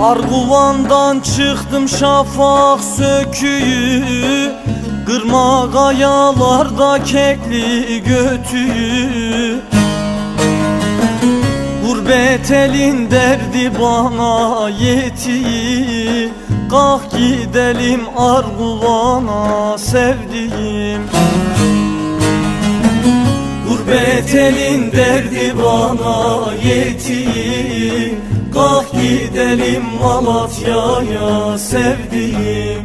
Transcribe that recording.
Arguvandan çıktım şafak söküyü Kırma kayalarda kekli götüyü. Gurbet elin derdi bana yeti Kalk gidelim Arguvan'a sevdiğim. Gurbet elin derdi bana yeti Kalk gidelim Malatya'ya sevdiğim